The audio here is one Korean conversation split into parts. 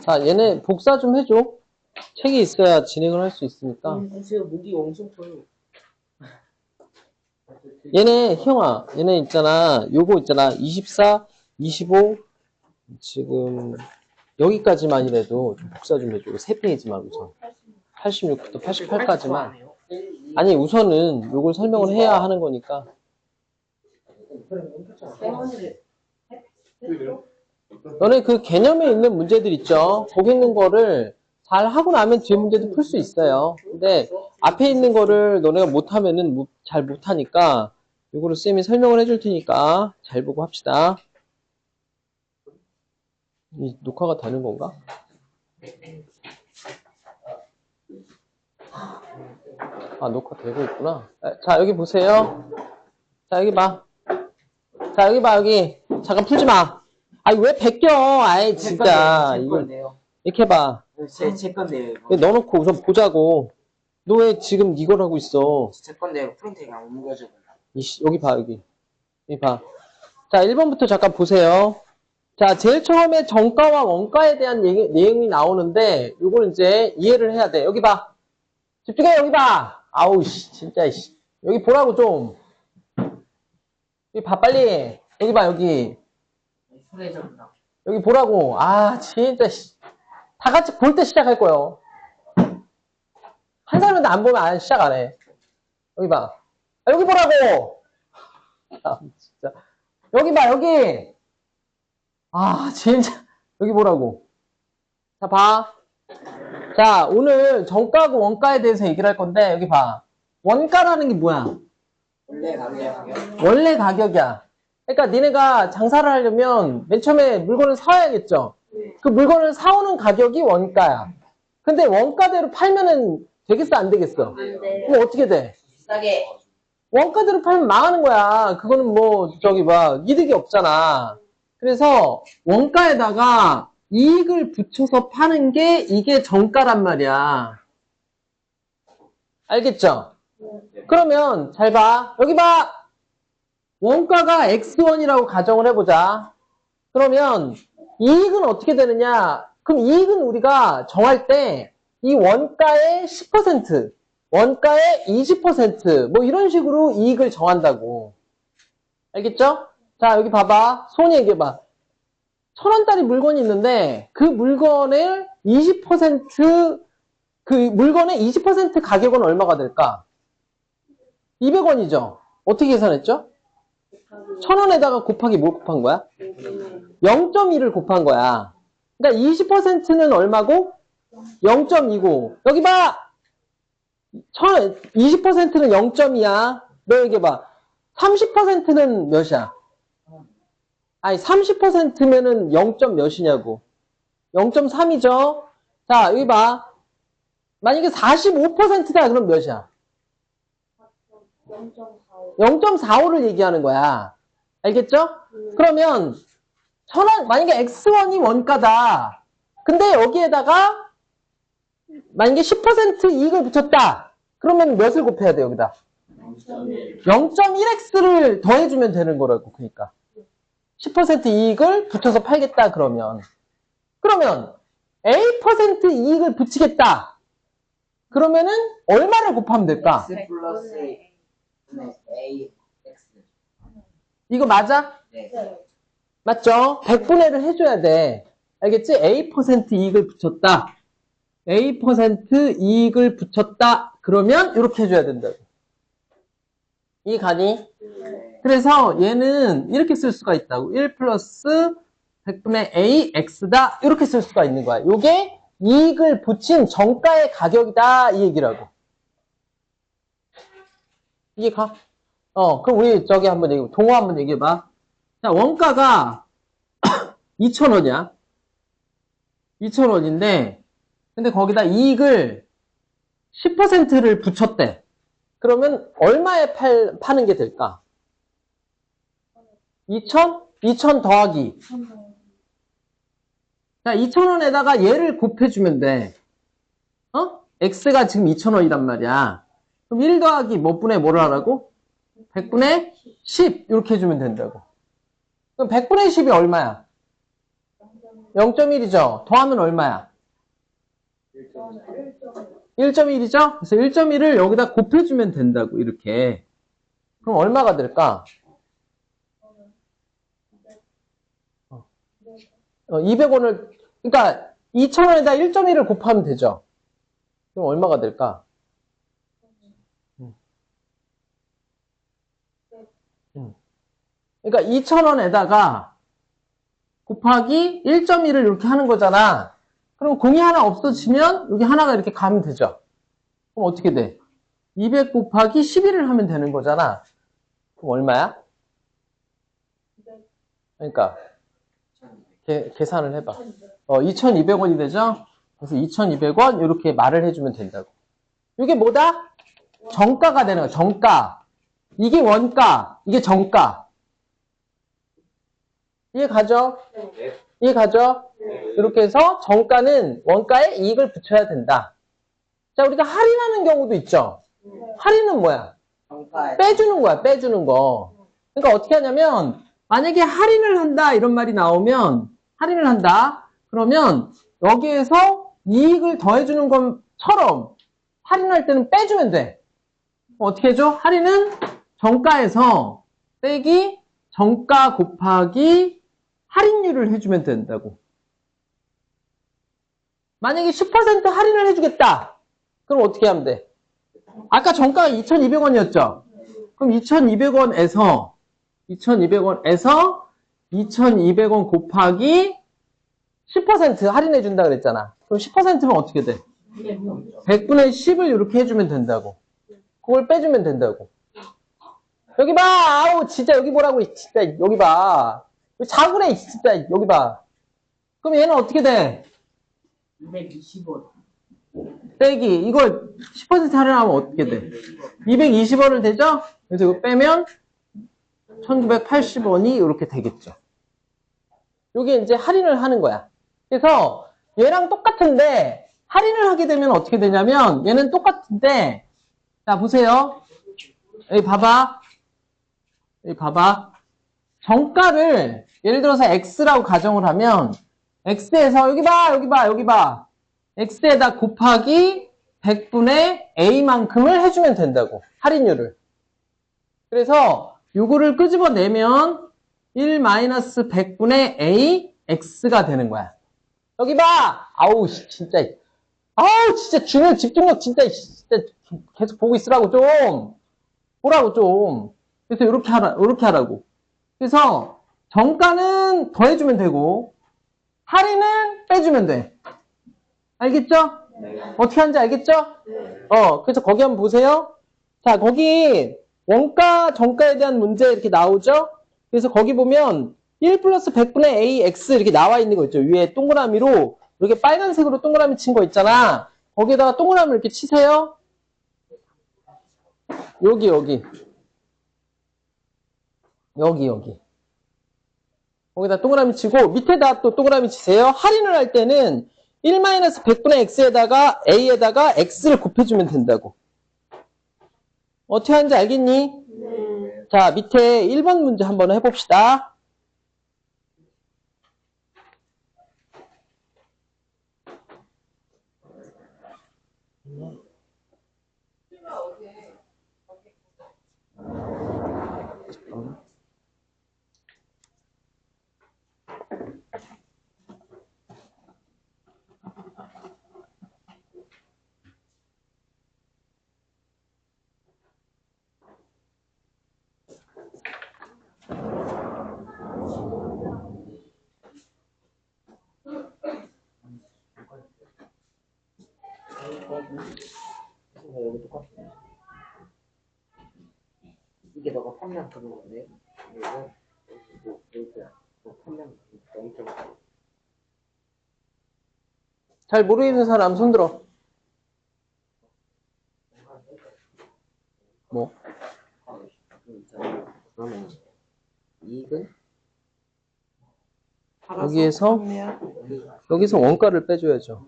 자, 얘네 복사 좀 해줘. 책이 있어야 진행을 할 수 있으니까. 음, 제가 목이 엄청 커요. 얘네, 형아, 얘네 있잖아. 요거 있잖아. 24, 25, 지금, 여기까지만이라도 좀 복사 좀 해줘. 세 페이지만 우선. 86부터 88까지만. 아니, 우선은 요걸 설명을 해야 하는 거니까. 너네 그 개념에 있는 문제들 있죠? 거기 있는 거를 잘 하고 나면 뒤에 문제도 풀 수 있어요. 근데 앞에 있는 거를 너네가 못하면은 못- 잘 못하니까 요거를 쌤이 설명을 해줄 테니까 잘 보고 합시다. 이 녹화가 되는 건가? 아, 녹화 되고 있구나. 아, 자, 여기 보세요. 자, 여기 봐. 자, 여기 봐, 여기. 잠깐 풀지 마. 아니, 왜 베껴? 아이, 진짜. 제 이거, 건데요. 이렇게 봐. 제, 제 건데요. 여기 넣어놓고 우선 보자고. 너 왜 지금 이걸 하고 있어? 제 건데요. 프린트가 안. 이씨, 여기 봐, 여기. 여기 봐. 자, 1번부터 잠깐 보세요. 자, 제일 처음에 정가와 원가에 대한 얘기- 내용이 나오는데, 요걸 이제 이해를 해야 돼. 여기 봐. 집중해, 여기 봐. 아우, 씨, 진짜, 씨. 여기 보라고 좀. 여기 봐, 빨리. 여기 봐, 여기. 잡는다. 여기 보라고. 아, 진짜, 씨. 다 같이 볼 때 시작할 거예요. 한 사람인데 안 보면 안 시작 안 해. 여기 봐. 아, 여기 보라고! 아, 진짜. 여기 봐, 여기! 아, 진짜. 여기 보라고. 자, 봐. 자, 오늘 정가하고 원가에 대해서 얘기를 할 건데, 여기 봐. 원가라는 게 뭐야? 원래 가게요. 원래 가격이야. 그러니까 니네가 장사를 하려면 맨 처음에 물건을 사와야겠죠. 그 물건을 사오는 가격이 원가야. 근데 원가대로 팔면은 되겠어 안 되겠어? 그럼 어떻게 돼? 싸게. 원가대로 팔면 망하는 거야. 그거는 뭐 저기 봐 이득이 없잖아. 그래서 원가에다가 이익을 붙여서 파는 게 이게 정가란 말이야. 알겠죠? 그러면 잘 봐. 여기 봐. 원가가 x1이라고 가정을 해보자. 그러면 이익은 어떻게 되느냐? 그럼 이익은 우리가 정할 때 이 원가의 10%, 원가의 20%뭐 이런 식으로 이익을 정한다고. 알겠죠? 자 여기 봐봐. 손이 얘기해봐. 천 원짜리 물건이 있는데 그 물건의 20%그 물건의 20% 가격은 얼마가 될까? 200원이죠. 어떻게 계산했죠? 천 원에다가 곱하기 뭘 곱한 거야? 0.1을 곱한 거야. 그러니까 20%는 얼마고? 0.2고. 여기 봐! 천, 20%는 0.2야. 너 여기 봐. 30%는 몇이야? 아니, 30%면은 0. 몇이냐고. 0.3이죠? 자, 여기 봐. 만약에 45%다, 그럼 몇이야? 0.45를 얘기하는 거야. 알겠죠? 그러면 천원 만약에 x1이 원가다. 근데 여기에다가 만약에 10% 이익을 붙였다. 그러면 몇을 곱해야 돼 여기다? 0.1x를 더해주면 되는 거라고 그러니까 10% 이익을 붙여서 팔겠다 그러면 그러면 A% 이익을 붙이겠다. 그러면은 얼마를 곱하면 될까? 네, A X. 이거 맞아? 네. 맞죠? 100분의 1을 해줘야 돼. 알겠지? A% 이익을 붙였다. A% 이익을 붙였다. 그러면 이렇게 해줘야 된다고. 이 가니? 그래서 얘는 이렇게 쓸 수가 있다고. 1 플러스 100분의 AX다. 이렇게 쓸 수가 있는 거야. 요게 이익을 붙인 정가의 가격이다. 이 얘기라고. 이게 가? 어, 그럼 우리 저기 한번 얘기해. 동호 한번 얘기해 봐. 자, 원가가 2,000원이야. 2,000원인데, 근데 거기다 이익을 10%를 붙였대. 그러면 얼마에 팔, 파는 게 될까? 2,000? 2,000 더하기. 자, 2,000원에다가 얘를 곱해주면 돼. 어? X가 지금 2,000원이란 말이야. 그럼 1 더하기 몇 분의 뭐를 하라고? 100분의 10. 이렇게 해주면 된다고. 그럼 100분의 10이 얼마야? 0.1이죠. 더하면 얼마야? 1.1이죠? 그래서 1.1을 여기다 곱해주면 된다고, 이렇게. 그럼 얼마가 될까? 어, 200원을, 그러니까 2,000원에다 1.1을 곱하면 되죠. 그럼 얼마가 될까? 음. 음. 그러니까 2,000원에다가 곱하기 1.1을 이렇게 하는 거잖아. 그럼 공이 하나 없어지면 여기 하나가 이렇게 가면 되죠. 그럼 어떻게 돼? 200 곱하기 11을 하면 되는 거잖아. 그럼 얼마야? 그러니까 계, 계산을 해봐. 어, 2,200원이 되죠? 그래서 2,200원 이렇게 말을 해주면 된다고. 이게 뭐다? 정가가 되는 거야. 정가. 이게 원가. 이게 정가. 이해 가죠? 이해 가죠? 이렇게 해서 정가는 원가에 이익을 붙여야 된다. 자, 우리가 할인하는 경우도 있죠. 할인은 뭐야? 정가에 빼주는 거야, 빼주는 거. 그러니까 어떻게 하냐면, 만약에 할인을 한다, 이런 말이 나오면, 할인을 한다, 그러면 여기에서 이익을 더해주는 것처럼 할인할 때는 빼주면 돼. 어떻게 해줘? 할인은 정가에서 빼기 정가 곱하기 할인율을 해주면 된다고. 만약에 10% 할인을 해주겠다. 그럼 어떻게 하면 돼? 아까 정가가 2,200원이었죠? 그럼 2,200원에서 2,200원에서 2,200원 곱하기 10% 할인해 준다 그랬잖아. 그럼 10%면 어떻게 돼? 100분의 10을 이렇게 해주면 된다고. 그걸 빼주면 된다고. 여기 봐! 아우, 진짜 여기 보라고, 진짜, 여기 봐. 자구래, 진짜, 여기 봐. 그럼 얘는 어떻게 돼? 225. 빼기, 이거 10% 할인하면 어떻게 돼? 220원을 되죠? 그래서 이거 빼면 1980원이 이렇게 되겠죠. 요게 이제 할인을 하는 거야. 그래서 얘랑 똑같은데 할인을 하게 되면 어떻게 되냐면 얘는 똑같은데 자 보세요. 여기 봐봐. 여기 봐봐. 정가를 예를 들어서 x라고 가정을 하면 x에서 여기 봐 여기 봐 여기 봐. x에다 곱하기 100분의 a만큼을 해주면 된다고 할인율을. 그래서 요거를 끄집어내면 1-100분의 a x가 되는 거야. 여기 봐! 아우 씨, 진짜. 아우 진짜 중요 집중력 진짜 진짜 계속 보고 있으라고 좀. 보라고 좀. 그래서 이렇게 하라 이렇게 하라고 그래서 정가는 더해주면 되고 할인은 빼주면 돼 알겠죠? 어떻게 하는지 알겠죠? 어, 그래서 거기 한번 보세요. 자, 거기 원가, 정가에 대한 문제 이렇게 나오죠? 그래서 거기 보면 1 플러스 100분의 AX 이렇게 나와 있는 거 있죠? 위에 동그라미로 이렇게 빨간색으로 동그라미 친 거 있잖아. 거기에다가 동그라미 이렇게 치세요. 여기, 여기. 여기, 여기. 거기다 동그라미 치고 밑에다 또 동그라미 치세요. 할인을 할 때는 1-100분의 x에다가 a에다가 x를 곱해주면 된다고. 어떻게 하는지 알겠니? 자, 밑에 1번 문제 한번 해봅시다. 여기 똑같네. 이게 너가 판매한 건데, 이거, 이거, 이거, 이거 판매한 0.5. 잘 모르겠는 사람 손 들어. 뭐? 그러면 이익은 여기에서 여기서 원가를 빼줘야죠.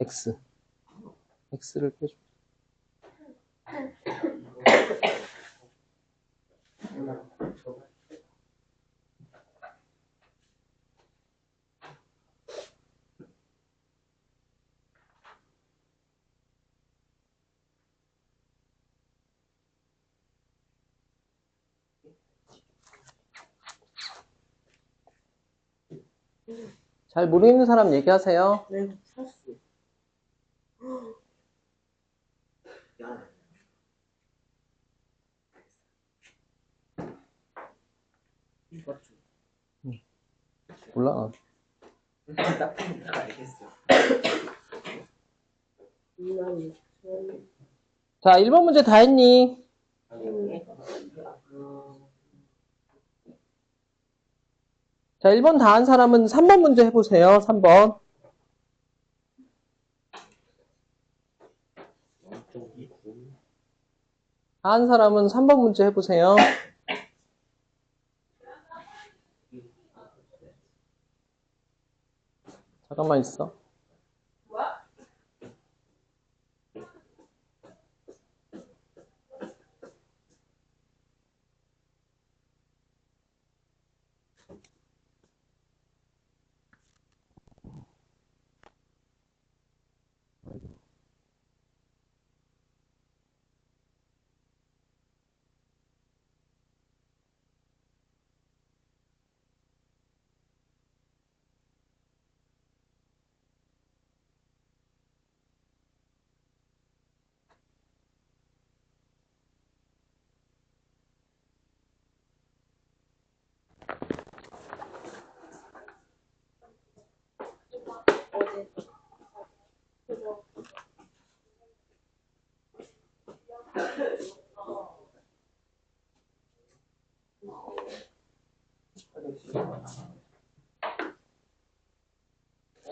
x. x를 빼줘. 잘 모르는 사람 얘기하세요. 네. 맞죠? 몰라. 알겠어. 난 자, 1번 문제 다 했니? 자, 1번 다 한 사람은 3번 문제 해보세요. 3번. 다 한 사람은 3번 문제 해보세요. 잠깐만 있어.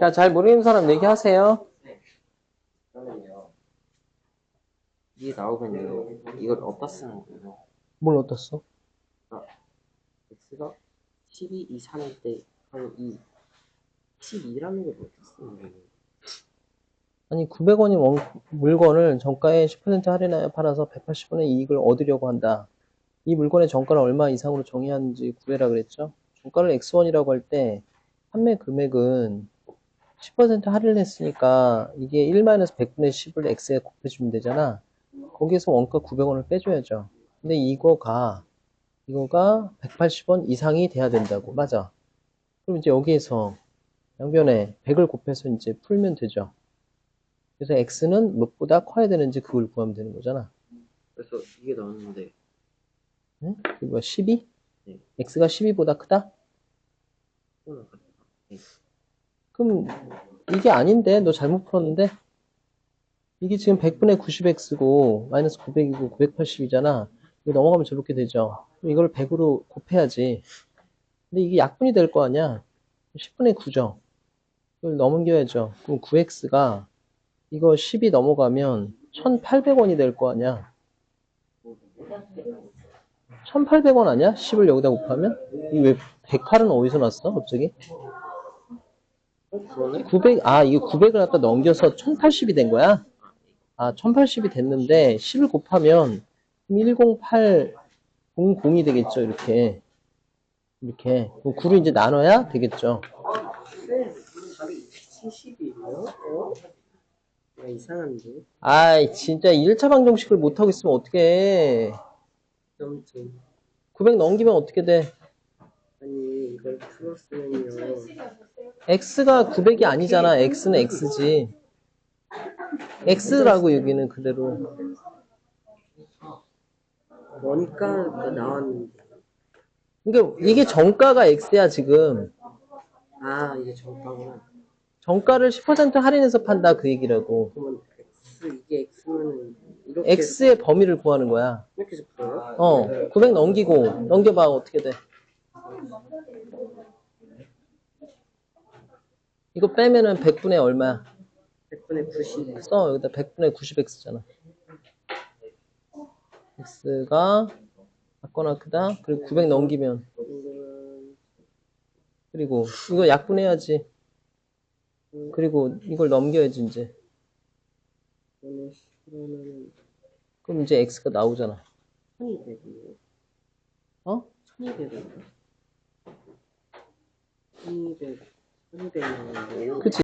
자, 잘 모르는 사람 얘기하세요. 그러면요. 이게 나오면요. 이걸 어디다 쓰는 거예요? 뭘 어떻어? x가 12 이상일 때 하는 2. 12라는 걸 어디다 쓰는 거예요? 아니 900원이 원, 물건을 정가에 10% 할인하여 팔아서 180원의 이익을 얻으려고 한다. 이 물건의 정가를 얼마 이상으로 정해야 하는지 구해라 그랬죠. 정가를 X1이라고 할 때 판매 금액은 10% 할인을 했으니까 이게 1-100분의 10을 X에 곱해주면 되잖아. 거기에서 원가 900원을 빼줘야죠. 근데 이거가 이거가 180원 이상이 돼야 된다고. 맞아. 그럼 이제 여기에서 양변에 100을 곱해서 이제 풀면 되죠. 그래서 x는 무엇보다 커야 되는지 그걸 구하면 되는 거잖아. 그래서 이게 나오는데 응? 그게 뭐야, 12? 네. x가 12보다 크다? 네. 그럼 이게 아닌데? 너 잘못 풀었는데? 이게 지금 100분의 90x고 마이너스 900이고 980이잖아. 이거 넘어가면 저렇게 되죠. 이걸 100으로 곱해야지. 근데 이게 약분이 될 거 아니야? 10분의 9죠. 이걸 넘겨야죠. 그럼 9x가 이거 10이 넘어가면 1800원이 될 거 아니야? 1800원 아니야? 10을 여기다 곱하면? 이왜 108은 어디서 났어? 갑자기? 어, 그러네? 900, 아, 이거 900을 갖다 넘겨서 1080이 된 거야? 아, 1080이 됐는데 10을 곱하면 10800이 되겠죠, 이렇게. 이렇게. 9를 이제 나눠야 되겠죠. 네. 답이 70이에요? 어? 야, 이상한데? 아이, 진짜 1차 방정식을 못하고 있으면 어떡해. 점점. 900 넘기면 어떻게 돼? 이걸 풀었으면요. x가 900이 아니잖아. x는 x지. x라고 여기는 그대로. 원가가 나왔는데. 그러니까 이게 정가가 x야, 지금. 아, 이게 정가구나. 정가를 10% 할인해서 판다, 그 얘기라고. 그러면 X, 이게 X면은 이렇게. x의 범위를 구하는 거야. 이렇게 해서 풀어요? 어, 900 넘기고, 넘겨봐, 어떻게 돼? 이거 빼면은 100분의 얼마야? 100분의 90. 써, 여기다 100분의 90x잖아. x가 작거나 크다? 그리고 900 넘기면. 그리고 이거 약분해야지. 그리고 이걸 넘겨야지, 이제. 이거는 10이면은 그럼 이제 x가 나오잖아. 1200이에요. 어? 1200인가? 1200, 1200 나오는데. 그치?